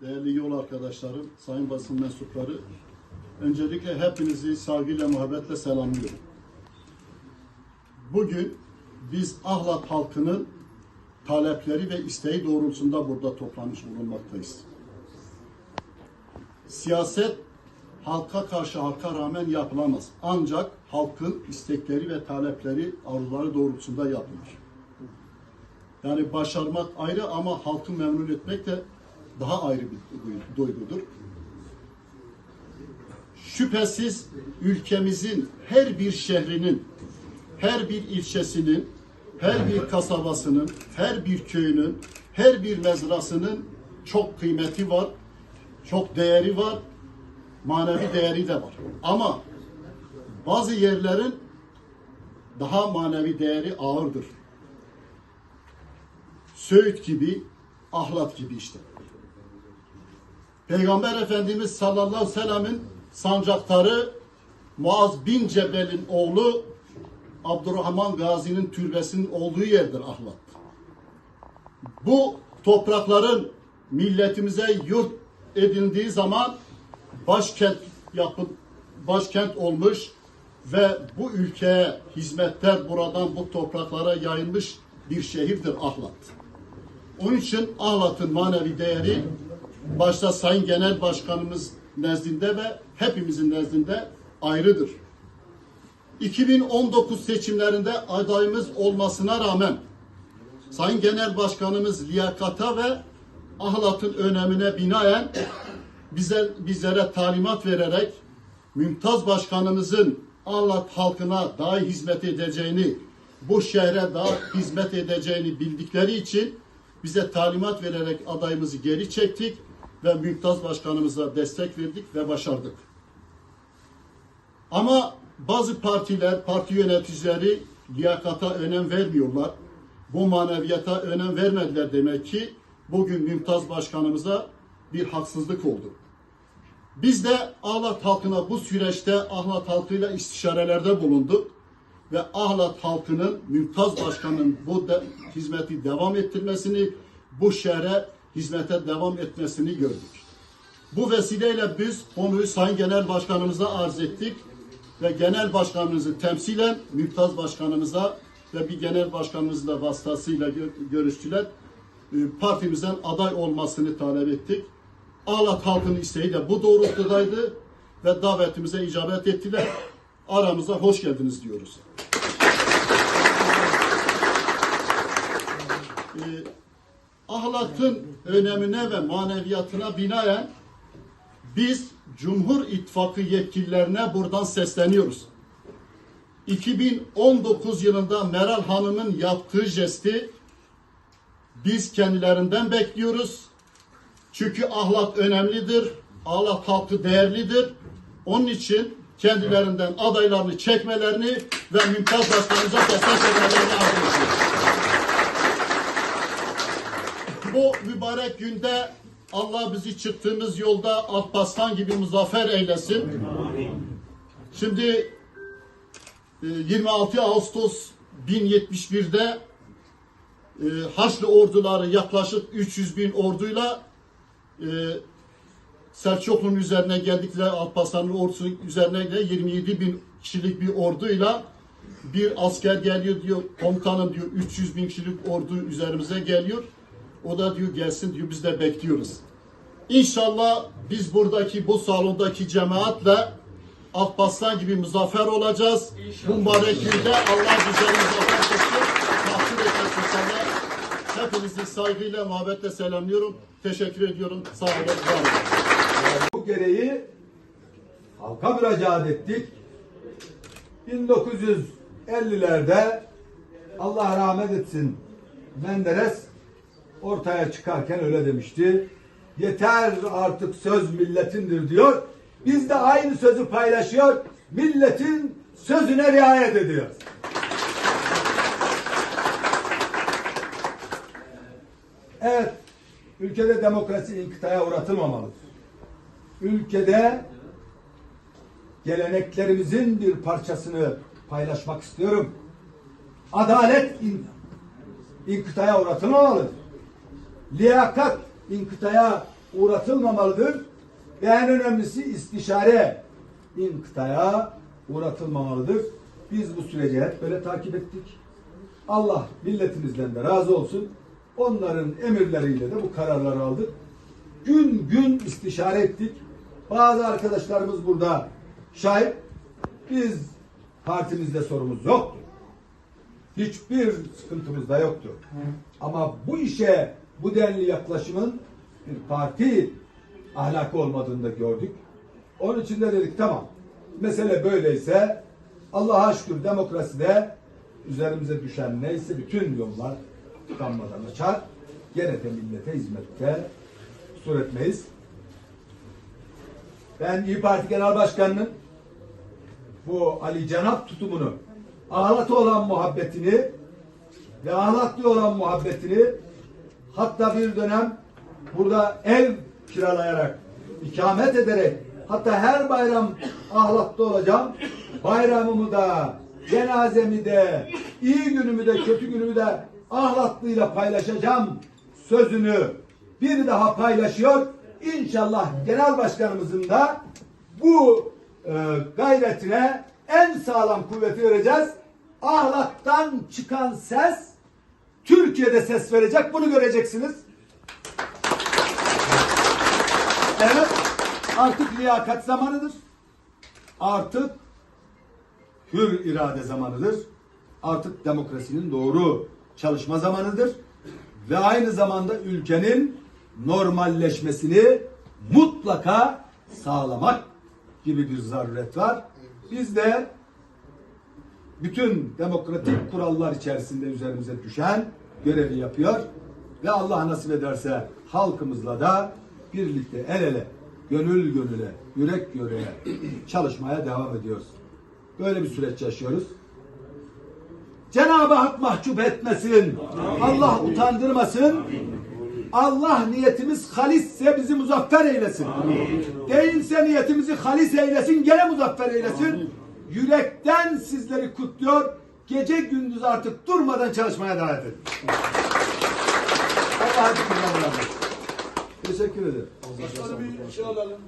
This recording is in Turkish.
değerli yol arkadaşlarım, sayın basın mensupları, öncelikle hepinizi saygıyla, muhabbetle selamlıyorum. Bugün biz Ahlat halkının talepleri ve isteği doğrultusunda burada toplanmış bulunmaktayız. Siyaset halka karşı halka rağmen yapılamaz. Ancak halkın istekleri ve talepleri, arzuları doğrultusunda yapılır. Yani başarmak ayrı ama halkı memnun etmek de daha ayrı bir duygudur. Şüphesiz ülkemizin her bir şehrinin, her bir ilçesinin, her bir kasabasının, her bir köyünün, her bir mezrasının çok kıymeti var, çok değeri var, manevi değeri de var. Ama bazı yerlerin daha manevi değeri ağırdır. Söğüt gibi, Ahlat gibi işte. Peygamber Efendimiz sallallahu aleyhi ve sellem'in sancaktarı Muaz bin Cebel'in oğlu Abdurrahman Gazi'nin türbesinin olduğu yerdir Ahlat. Bu toprakların milletimize yurt edildiği zaman başkent yapın başkent olmuş ve bu ülkeye hizmetler buradan bu topraklara yayılmış bir şehirdir Ahlat. Onun için Ahlat'ın manevi değeri başta Sayın Genel Başkanımız nezdinde ve hepimizin nezdinde ayrıdır. 2019 seçimlerinde adayımız olmasına rağmen Sayın Genel Başkanımız liyakata ve ahlatın önemine binaen bize bizlere talimat vererek Mümtaz Başkanımızın ahlat halkına daha hizmet edeceğini, bu şehre daha hizmet edeceğini bildikleri için bize talimat vererek adayımızı geri çektik ve Mümtaz Başkanımıza destek verdik ve başardık. Ama bazı partiler, parti yöneticileri liyakata önem vermiyorlar. Bu maneviyata önem vermediler demek ki bugün Mümtaz Başkanımıza bir haksızlık oldu. Biz de Ahlat halkına bu süreçte Ahlat halkıyla istişarelerde bulunduk ve Ahlat halkının Mümtaz Başkan'ın bu de, hizmeti devam ettirmesini, bu şehre hizmete devam etmesini gördük. Bu vesileyle biz konuyu Sayın Genel Başkanımıza arz ettik ve Genel Başkanımızı temsilen Mümtaz Başkanımıza ve bir Genel Başkanımızla vasıtasıyla gö- görüştüler. E, Partimizden aday olmasını talep ettik. Ağlat halkının isteği de bu doğrultudaydı ve davetimize icabet ettiler. Aramıza hoş geldiniz diyoruz. Ee, ahlakın önemine ve maneviyatına binaen biz Cumhur İttifakı yetkililerine buradan sesleniyoruz. 2019 yılında Meral Hanım'ın yaptığı jesti biz kendilerinden bekliyoruz. Çünkü ahlak önemlidir. Ahlak halkı değerlidir. Onun için kendilerinden adaylarını çekmelerini ve Mümtaz Başkanımıza destek vermelerini arz ediyoruz. Bu mübarek günde Allah bizi çıktığımız yolda Alparslan gibi muzaffer eylesin. Şimdi e, 26 Ağustos 1071'de e, Haçlı orduları yaklaşık 300 bin orduyla e, Selçuklu'nun üzerine geldikleri Alparslan'ın ordusu üzerine de 27 bin kişilik bir orduyla bir asker geliyor diyor komutanım diyor 300 bin kişilik ordu üzerimize geliyor. O da diyor gelsin diyor biz de bekliyoruz. İnşallah biz buradaki bu salondaki cemaatle Alparslan gibi muzaffer olacağız. Bu mübarek günde Allah bizleri muzaffer kılsın. Mahsul etmesin inşallah. Hepinizi saygıyla, muhabbetle selamlıyorum. Teşekkür ediyorum. Sağ olun. Var olun. Bu gereği halka müracaat ettik. 1950'lerde Allah rahmet etsin Menderes ortaya çıkarken öyle demişti. Yeter artık söz milletindir diyor. Biz de aynı sözü paylaşıyor. Milletin sözüne riayet ediyor. Evet, ülkede demokrasi inkıtaya uğratılmamalıdır. Ülkede geleneklerimizin bir parçasını paylaşmak istiyorum. Adalet in, inkıtaya uğratılmamalıdır. Liyakat inkıtaya uğratılmamalıdır. Ve en önemlisi istişare inkıtaya uğratılmamalıdır. Biz bu süreci hep böyle takip ettik. Allah milletimizden de razı olsun. Onların emirleriyle de bu kararları aldık. Gün gün istişare ettik. Bazı arkadaşlarımız burada şahit. Biz partimizde sorumuz yoktu. Hiçbir sıkıntımız da yoktu. Ama bu işe bu denli yaklaşımın bir parti ahlakı olmadığını da gördük. Onun için de dedik tamam. Mesele böyleyse Allah'a şükür demokraside üzerimize düşen neyse bütün yollar tıkanmadan açar. Gene de millete hizmette kusur etmeyiz. Ben İyi Parti Genel Başkanı'nın bu Ali Cenap tutumunu, ahlatı olan muhabbetini ve ahlatlı olan muhabbetini hatta bir dönem burada ev kiralayarak, ikamet ederek hatta her bayram ahlatlı olacağım. Bayramımı da, cenazemi de, iyi günümü de, kötü günümü de ahlatlıyla paylaşacağım sözünü bir daha paylaşıyor. İnşallah genel başkanımızın da bu e, gayretine en sağlam kuvveti vereceğiz. Ahlaktan çıkan ses Türkiye'de ses verecek. Bunu göreceksiniz. Evet. Artık liyakat zamanıdır. Artık hür irade zamanıdır. Artık demokrasinin doğru çalışma zamanıdır. Ve aynı zamanda ülkenin normalleşmesini mutlaka sağlamak gibi bir zaruret var. Biz de bütün demokratik kurallar içerisinde üzerimize düşen görevi yapıyor ve Allah nasip ederse halkımızla da birlikte el ele, gönül gönüle, yürek yüreğe çalışmaya devam ediyoruz. Böyle bir süreç yaşıyoruz. Cenab-ı Hak mahcup etmesin. Allah utandırmasın. Allah niyetimiz halisse bizi muzaffer eylesin. Değilse niyetimizi halis eylesin, gene muzaffer eylesin. Yürekten sizleri kutluyor. Gece gündüz artık durmadan çalışmaya davet edin. Allah hepinizden razı olsun. Teşekkür ederim. Başkanım bir şey alalım.